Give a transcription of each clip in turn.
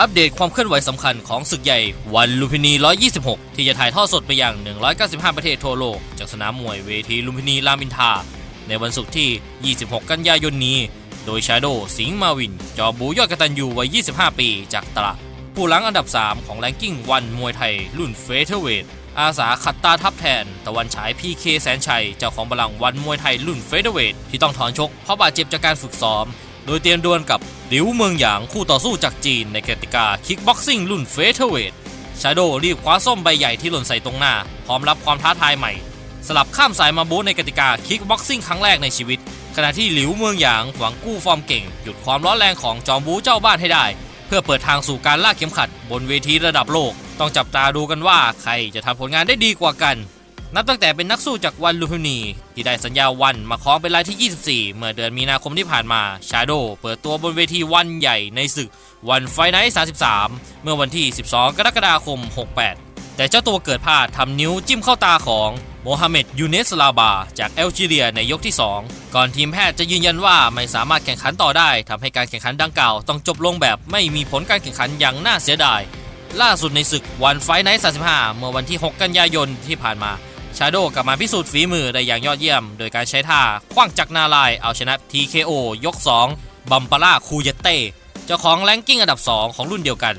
อัปเดตความเคลื่อนไหวสำคัญของศึกใหญ่วันลุมพินี 126 ที่จะถ่ายทอดสดไปยัง 195 ประเทศทั่วโลก จากสนามมวยเวทีลุมพินีรามอินทา ในวันศุกร์ที่ 26 กันยายนนี้ โดยชาโดสิงห์มาวิน จอบูยอดกตันยูวัย 25 ปีจากตราผู้หลังอันดับ 3 ของแรงกิ้งวันมวยไทย รุ่นเฟเธอร์เวทอาสาขัดตาทับแทน ตะวันฉายพีเคแสนชัย เจ้าของบอลลังวันมวยไทยรุ่นเฟเธอร์เวทที่ต้องถอนชกเพราะบาดเจ็บจากการฝึกซ้อม โดยเตรียมดวลกับหลิวเมืองหยางคู่ต่อสู้จากจีนในกติกาคิกบ็อกซิ่งรุ่นเฟเธอร์เวทชาโดรีบคว้าส้มใบใหญ่ที่หล่นใส่ตรงหน้า พร้อมรับความท้าทายใหม่ สลับข้ามสายมาบูในกติกาคิกบ็อกซิ่งครั้งแรกในชีวิต ขณะที่หลิวเมืองหยางหวังกู้ฟอร์มเก่ง หยุดความร้อนแรงของจอมบูเจ้าบ้านให้ได้ เพื่อเปิดทางสู่การลากเข็มขัด บนเวทีระดับโลก ต้องจับตาดูกันว่าใครจะทำผลงานได้ดีกว่ากัน นับตั้งแต่เป็นนักสู้จากวันลูพินี ที่ได้สัญญาวันมาคล้องเป็นรายที่ 24 เมื่อเดือนมีนาคมที่ผ่านมาชาโดเปิดตัวบนเวทีวันใหญ่ในศึกวันไฟไนท์33 เมื่อวันที่ 12 กรกฎาคม 68 แต่เจ้าตัวเกิดพลาดทำนิ้วจิ้มเข้าตาของโมฮัมเหม็ดยูเนสลาบา จากแอลจีเรียในยกที่ 2 ก่อนทีมแพทย์จะยืนยันว่าไม่สามารถแข่งขันต่อได้ทำให้การแข่งขันดังกล่าวต้องจบลงแบบไม่มีผลการแข่งขันอย่างน่าเสียดาย ล่าสุดในศึกวันไฟไนท์35 เมื่อวันที่ 6 กันยายนที่ผ่านมา ชาโดกลับมาพิสูจน์ฝีมือได้อย่างยอดเยี่ยม โดยการใช้ท่าคว้างจักรนาลายเอาชนะ TKO ยก 2 บัมปาร่าคูเยเต้เจ้าของแรงกิ้งอันดับ 2 ของรุ่นเดียวกัน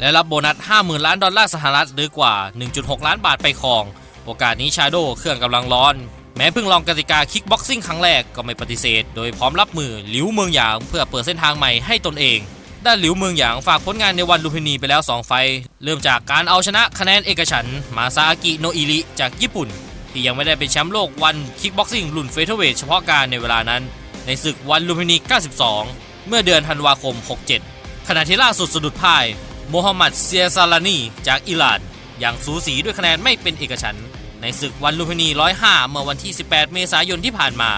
และรับโบนัส 50,000 ล้านดอลลาร์สหรัฐหรือกว่า 1.6 ล้านบาทไปครอง โอกาสนี้ชาโดเครื่องกำลังร้อน แม้เพิ่งลองกติกาคิกบ็อกซิ่งครั้งแรกก็ไม่ปฏิเสธ โดยพร้อมรับมือหลิวเมืองหยางเพื่อเปิดเส้นทางใหม่ให้ตนเอง ด้านหลิวเมืองหยางฝากผลงานในวันลุมพินีไปแล้ว 2 ไฟ เริ่มจากการเอาชนะคะแนนเอกฉันมาซาอากิโนอิริจากญี่ปุ่น ที่ยังไม่ได้เป็นแชมป์โลกวันคิกบ็อกซิ่งรุ่นเฟเธอร์เวทเฉพาะการในเวลานั้น ในศึกวันลุมพินี 92 เมื่อเดือนธันวาคม 67 ขณะที่ล่าสุดสะดุดพ่ายโมฮัมหมัดเซียซาลานีจากอิหร่านอย่างสูสีด้วยคะแนนไม่เป็นเอกฉันในศึกวันลุมพินี 105 เมื่อวันที่ 18 เมษายนที่ผ่านมา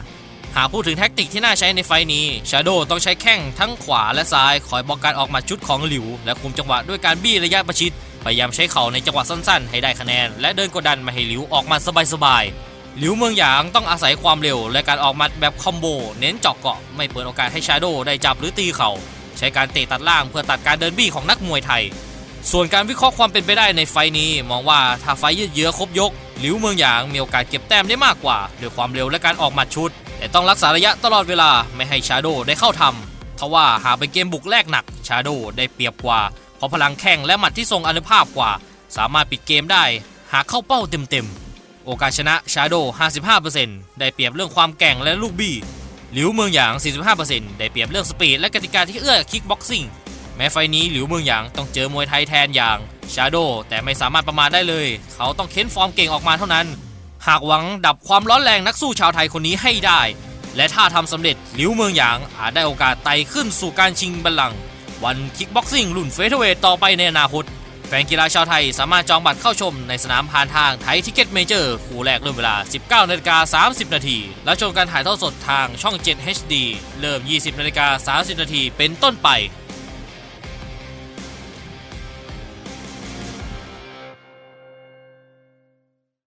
หากพูดถึงแท็กติกที่น่าใช้ในไฟนี้ชาโดต้องใช้แข้งทั้งขวาและซ้ายคอยบอกการออกหมัดชุดของหลิว และคุมจังหวะด้วยการบี้ระยะประชิดพยายามใช้เข่าในจังหวะสั้นๆ ให้ได้คะแนน และเดินกดดันมาให้หลิวออกมาสบายๆหลิวเมืองหยางต้องอาศัยความเร็วและการออกมัดแบบคอมโบ เน้นเจาะเกาะไม่เปิดโอกาสให้ชาโดได้จับหรือตีเข่าใช้การเตะตัดล่างเพื่อตัดการเดินบี้ของนักมวยไทย ส่วนการวิเคราะห์ความเป็นไปได้ในไฟนี้ มองว่าถ้าไฟยืดเยื้อครบยกหลิวเมืองหยางมีโอกาสเก็บแต้มได้มากกว่าด้วยความเร็วและการออกมัดชุด แต่ต้องรักษาระยะตลอดเวลาไม่ให้ชาโดได้เข้าทำทว่าหากเป็นเกมบุกแรกหนักชาโดได้เปรียบกว่า เพราะพลังแข้งและหมัดที่ทรงอนุภาพกว่า สามารถปิดเกมได้ หากเข้าเป้าเต็มๆ โอกาสชนะชาโด55%ได้เปรียบเรื่องความแกร่งและลูกบี้หลิวเมืองหยาง 45%ได้เปรียบเรื่องสปีดและกติกาที่เอื้อคิกบ็อกซิ่งแม้ไฟนี้หลิวเมืองหยางต้องเจอมวยไทยแทนอย่างชาโดแต่ไม่สามารถประมาทได้เลย เขาต้องเค้นฟอร์มเก่งออกมาเท่านั้น หากหวังดับความร้อนแรงนักสู้ชาวไทยคนนี้ให้ได้ และถ้าทำสำเร็จหลิวเมืองหยางอาจได้โอกาสไต่ขึ้นสู่การชิงบัลลังก์วันคิกบ็อกซิ่งรุ่นเฟเธอร์เวทต่อไปในอนาคต แฟนกีฬาชาวไทยสามารถจองบัตรเข้าชมในสนามผ่านทางไทยทิกเก็ตเมเจอร์คู่แรกเริ่มเวลา 19นาฬิกา30 นาทีและชมการถ่ายทอดสดทางช่อง 7 HD เริ่ม 20นาฬิกา30 นาทีเป็นต้นไป